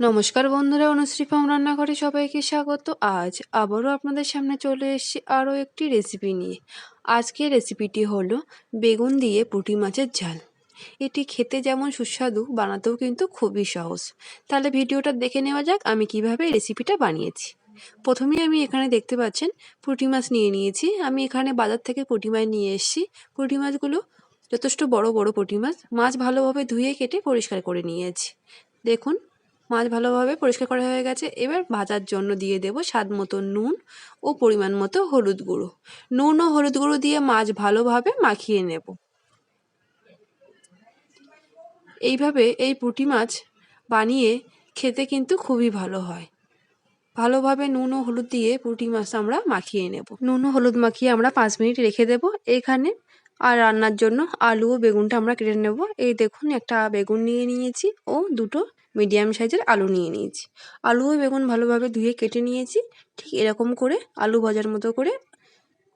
নমস্কার বন্ধুরা, অনুশ্রী ফার্ম রান্নাঘরে সবাইকে স্বাগত। আজ আবারও আপনাদের সামনে চলে এসেছি আরও একটি রেসিপি নিয়ে। আজকের রেসিপিটি হলো বেগুন দিয়ে পুঁটি মাছের ঝাল। এটি খেতে যেমন সুস্বাদু, বানাতেও কিন্তু খুবই সহজ। তাহলে ভিডিওটা দেখে নেওয়া যাক আমি কীভাবে রেসিপিটা বানিয়েছি। প্রথমেই আমি এখানে দেখতে পাচ্ছেন পুঁটি মাছ নিয়ে নিয়েছি। আমি এখানে বাজার থেকে পুঁটি মাছ নিয়ে এসেছি। পুঁটি মাছগুলো যথেষ্ট বড় বড় পুঁটি মাছ। মাছ ভালোভাবে ধুয়ে কেটে পরিষ্কার করে নিয়েছি। দেখুন মাছ ভালোভাবে পরিষ্কার করা হয়ে গেছে। এবার ভাজার জন্য দিয়ে দেব স্বাদ মতো নুন ও পরিমাণ মতো হলুদ গুঁড়ো। নুন ও হলুদ গুঁড়ো দিয়ে মাছ ভালোভাবে মাখিয়ে নেব। এইভাবে এই পুঁটি মাছ বানিয়ে খেতে কিন্তু খুবই ভালো হয়। ভালোভাবে নুন ও হলুদ দিয়ে পুঁটি মাছ আমরা মাখিয়ে নেব। নুন ও হলুদ মাখিয়ে আমরা পাঁচ মিনিট রেখে দেব। এখানে আর রান্নার জন্য আলু ও বেগুনটা আমরা কেটে নেব। এই দেখুন একটা বেগুন নিয়ে নিয়েছি ও দুটো মিডিয়াম সাইজের আলু নিয়ে নিয়েছি। আলু ও বেগুন ভালোভাবে ধুয়ে কেটে নিয়েছি। ঠিক এরকম করে আলু ভাজার মতো করে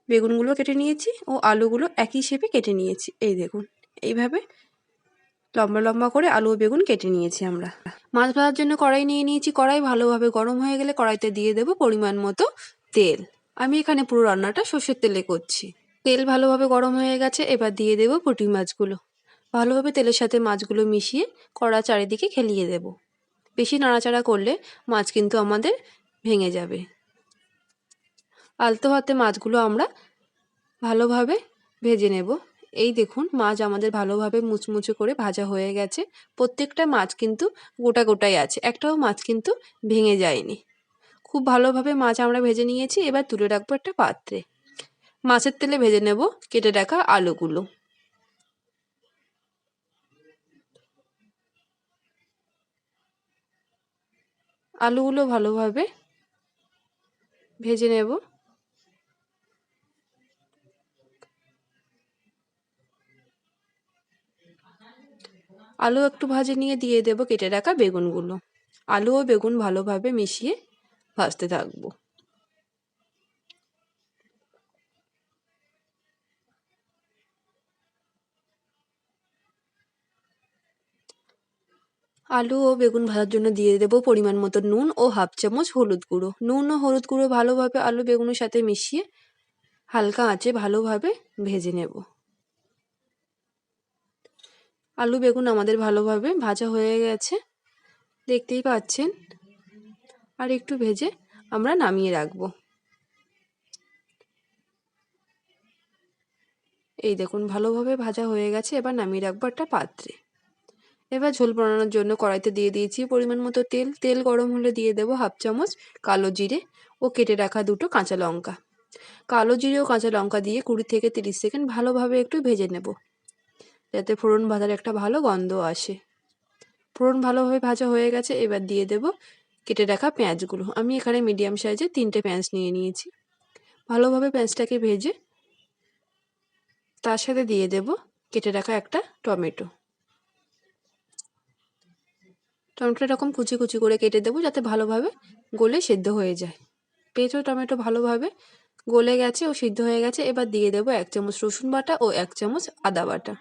বেগুনগুলো কেটে নিয়েছি ও আলুগুলো একই শেপে কেটে নিয়েছি। এই দেখুন, এইভাবে লম্বা লম্বা করে আলু ও বেগুন কেটে নিয়েছি আমরা। মাছ ভাজার জন্য কড়াই নিয়ে নিয়েছি। কড়াই ভালোভাবে গরম হয়ে গেলে কড়াইতে দিয়ে দেব পরিমাণ মতো তেল। আমি এখানে পুরো রান্নাটা সর্ষের তেলে করছি। তেল ভালোভাবে গরম হয়ে গেছে, এবার দিয়ে দেব পুঁটি মাছগুলো। ভালোভাবে তেলের সাথে মাছগুলো মিশিয়ে কড়া চারিদিকে খেলিয়ে দেব। বেশি নাড়াচাড়া করলে মাছ কিন্তু আমাদের ভেঙে যাবে। আলতো হাতে মাছগুলো আমরা ভালোভাবে ভেজে নেব। এই দেখুন, মাছ আমাদের ভালোভাবে মুচমুচে করে ভাজা হয়ে গেছে। প্রত্যেকটা মাছ কিন্তু গোটা গোটাই আছে, একটাও মাছ কিন্তু ভেঙে যায়নি। খুব ভালোভাবে মাছ আমরা ভেজে নিয়েছি, এবার তুলে রাখব একটা পাত্রে। মাছের তেলে ভেজে নেব কেটে রাখা আলুগুলো। আলুগুলো ভালোভাবে ভেজে নেব। আলু একটু ভাজে নিয়ে দিয়ে দেব কেটে রাখা বেগুনগুলো। আলু ও বেগুন ভালোভাবে মিশিয়ে ভাজতে থাকব। আলু ও বেগুন ভাজার জন্য দিয়ে দেবো পরিমাণ মতো নুন ও হাফ চামচ হলুদ গুঁড়ো। নুন ও হলুদ গুঁড়ো ভালোভাবে আলু বেগুনের সাথে মিশিয়ে হালকা আঁচে ভালোভাবে ভেজে নেব। আলু বেগুন আমাদের ভালোভাবে ভাজা হয়ে গেছে, দেখতেই পাচ্ছেন? আর একটু ভেজে আমরা নামিয়ে রাখব। এই দেখুন, ভালোভাবে ভাজা হয়ে গেছে, এবার নামিয়ে রাখব একটা পাত্রে। এবার ঝোল বানানোর জন্য কড়াইতে দিয়ে দিয়েছি পরিমাণ মতো তেল। তেল গরম হলে দিয়ে দেবো হাফ চামচ কালো জিরে ও কেটে রাখা দুটো কাঁচা লঙ্কা। কালো জিরে ও কাঁচা লঙ্কা দিয়ে কুড়ি থেকে তিরিশ সেকেন্ড ভালোভাবে একটু ভেজে নেব। যাতে ফোড়ন ভাজার একটা ভালো গন্ধ আসে। ফোড়ন ভালোভাবে ভাজা হয়ে গেছে, এবার দিয়ে দেব কেটে রাখা পেঁয়াজগুলো। আমি এখানে মিডিয়াম সাইজে তিনটে পেঁয়াজ নিয়ে নিয়েছি। ভালোভাবে পেঁয়াজটাকে ভেজে তার সাথে দিয়ে দেব কেটে রাখা একটা টমেটো। টমেটো এরকম কুচি কুচি করে কেটে দেবো যাতে ভালোভাবে গলে সেদ্ধ হয়ে যায়। পেঁচো, টমেটো ভালোভাবে গলে গেছে ও সিদ্ধ হয়ে গেছে। এবার দিয়ে দেবো এক চামচ রসুন বাটা ও এক চামচ আদা বাটা।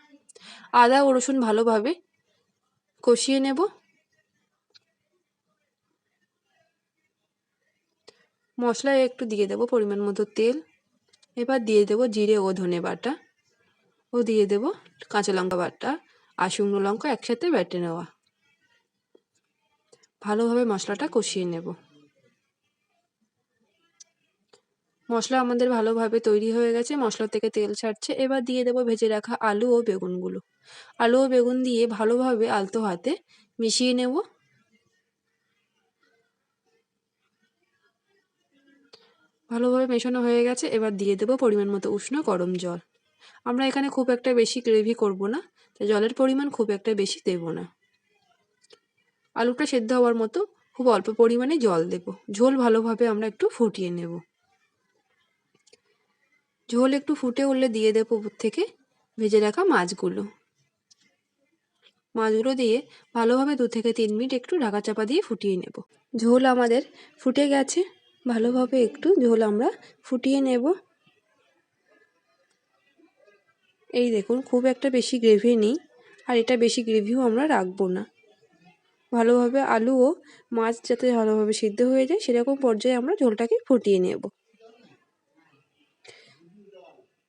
আদা ও রসুন ভালোভাবে কষিয়ে নেব। মশলা একটু দিয়ে দেবো পরিমাণ মতো তেল। এবার দিয়ে দেবো জিরে ও ধনে বাটা। ও দিয়ে দেবো কাঁচা লঙ্কা বাটা আর শুকনো লঙ্কা একসাথে বেটে নেওয়া। ভালোভাবে মশলাটা কষিয়ে নেব। মশলা আমাদের ভালোভাবে তৈরি হয়ে গেছে, মশলা থেকে তেল ছাড়ছে। এবার দিয়ে দেবো ভেজে রাখা আলু ও বেগুনগুলো। আলু ও বেগুন দিয়ে ভালোভাবে আলতো হাতে মিশিয়ে নেব। ভালোভাবে মেশানো হয়ে গেছে, এবার দিয়ে দেবো পরিমাণ মতো উষ্ণ গরম জল। আমরা এখানে খুব একটা বেশি গ্রেভি করব না, তাই জলের পরিমাণ খুব একটা বেশি দেব না। আলুটা সেদ্ধ হওয়ার মতো খুব অল্প পরিমাণে জল দেব। ঝোল ভালোভাবে আমরা একটু ফুটিয়ে নেব। ঝোল একটু ফুটে উঠলে দিয়ে দেবো উপর থেকে ভেজে রাখা মাছগুলো। মাছগুলো দিয়ে ভালোভাবে দু থেকে তিন মিনিট একটু ঢাকা চাপা দিয়ে ফুটিয়ে নেব। ঝোল আমাদের ফুটে গেছে। ভালোভাবে একটু ঝোল আমরা ফুটিয়ে নেব। এই দেখুন, খুব একটা বেশি গ্রেভি নেই। আর এটা বেশি গ্রেভিও আমরা রাখব না। ভালোভাবে আলু ও মাছ যাতে ভালোভাবে সিদ্ধ হয়ে যায়, সেরকম পর্যায়ে আমরা ঝোলটাকে ফুটিয়ে নেব।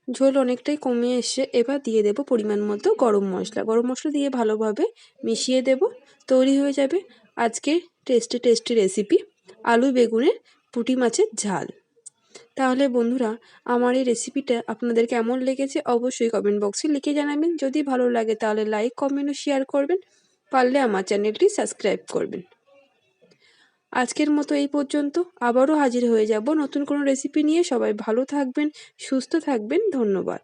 ঝোল অনেকটাই কমে এসে এবার দিয়ে দেব পরিমাণ মতো গরম মশলা। গরম মশলা দিয়ে ভালোভাবে মিশিয়ে দেব, তৈরি হয়ে যাবে আজকের টেস্টি টেস্টি রেসিপি, আলু বেগুনের পুঁটি মাছের ঝাল। তাহলে বন্ধুরা, আমার এই রেসিপিটা আপনাদের কেমন লেগেছে অবশ্যই কমেন্ট বক্সে লিখে জানাবেন। যদি ভালো লাগে তাহলে লাইক, কমেন্ট ও শেয়ার করবেন। পারলে আমার চ্যানেলটি সাবস্ক্রাইব করবেন। আজকের মতো এই পর্যন্ত। আবারও হাজির হয়ে যাব নতুন কোনো রেসিপি নিয়ে। সবাই ভালো থাকবেন, সুস্থ থাকবেন। ধন্যবাদ।